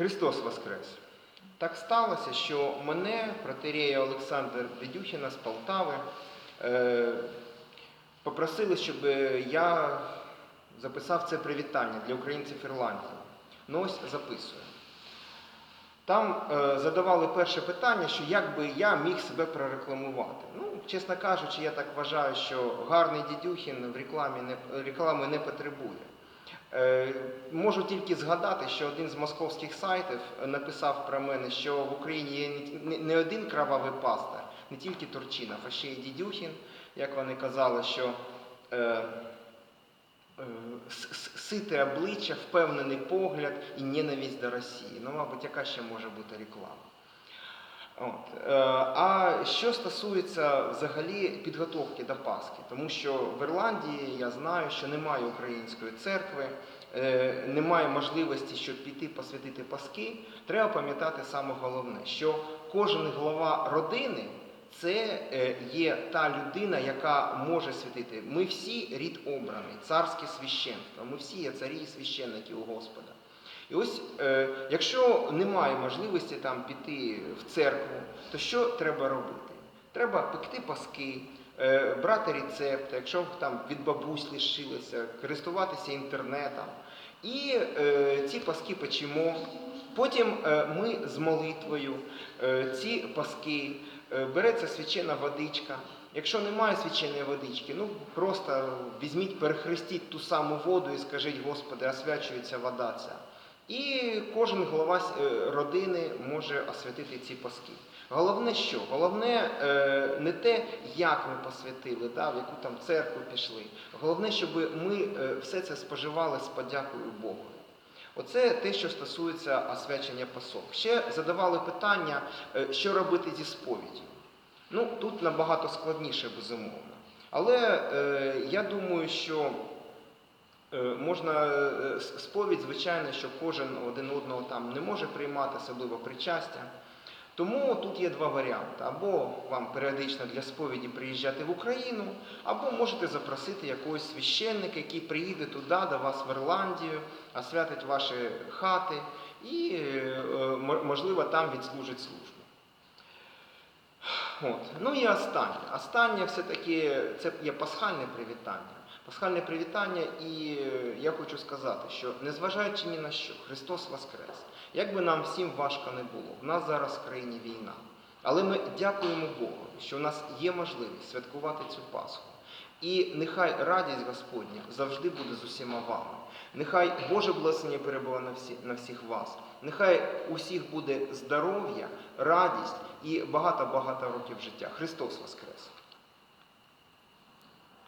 Христос Воскрес! Так сталося, що мене, протерея Олександр Дедюхіна з Полтави, е, попросили, щоб я записав це привітання для українців Ірландії. Ну ось записую. Там е, задавали перше питання, що як би я міг себе прорекламувати. Ну, чесно кажучи, я так вважаю, що гарний дідюхін в рекламі не, реклами не потребує. Е, можу тільки згадати, що один з московських сайтів написав про мене, що в Україні є не, один кровавий пастор, не тільки Турчинов, а ще й Дідюхін, як вони казали, що е, е, сите обличчя, впевнений погляд і ненависть до Росії. Ну, мабуть, яка ще може бути реклама? От. Е, А що стосується взагалі підготовки до Пасхи, тому що в Ірландії я знаю, що немає української церкви, е, немає можливості, щоб піти посвятити Паски, треба пам'ятати саме головне, що кожен глава родини це е, є та людина, яка може святити. Ми всі рід обраний, царське священство, ми всі є царі і священники у Господа. І ось, е, якщо немає можливості там піти в церкву, то що треба робити? Треба пекти паски, е, брати рецепти, якщо там від бабусь лишилося, користуватися інтернетом. І е, ці паски печемо. Потім е, ми з молитвою е, ці паски, е, береться свячена водичка. Якщо немає свяченої водички, ну просто візьміть, перехрестіть ту саму воду і скажіть, Господи, освячується вода ця. І кожен голова е, родини може освятити ці паски. Головне що? Головне е, не те, як ми посвятили, да, в яку там церкву пішли. Головне, щоб ми е, все це споживали з подякою Богу. Оце те, що стосується освячення пасок. Ще задавали питання, що робити зі сповіддю. Ну, тут набагато складніше, безумовно. Але е, я думаю, що Можна е, сповідь, звичайно, що кожен один одного там не може приймати, особливо причастя. Тому тут є два варіанти: або вам періодично для сповіді приїжджати в Україну, або можете запросити якогось священника, який приїде туди, до вас в Ірландію, освятить ваші хати і, е, е, мо- можливо, там відслужить службу. От. Ну і останнє. Останнє все-таки це є пасхальне привітання. Пасхальне привітання, і я хочу сказати, що незважаючи ні на що, Христос Воскрес. Як би нам всім важко не було, в нас зараз в країні війна. Але ми дякуємо Богу, що в нас є можливість святкувати цю Пасху. І нехай радість Господня завжди буде з усіма вами. Нехай Боже благословення перебуває на, всі, на всіх вас. Нехай усіх буде здоров'я, радість і багато-багато років життя. Христос Воскрес!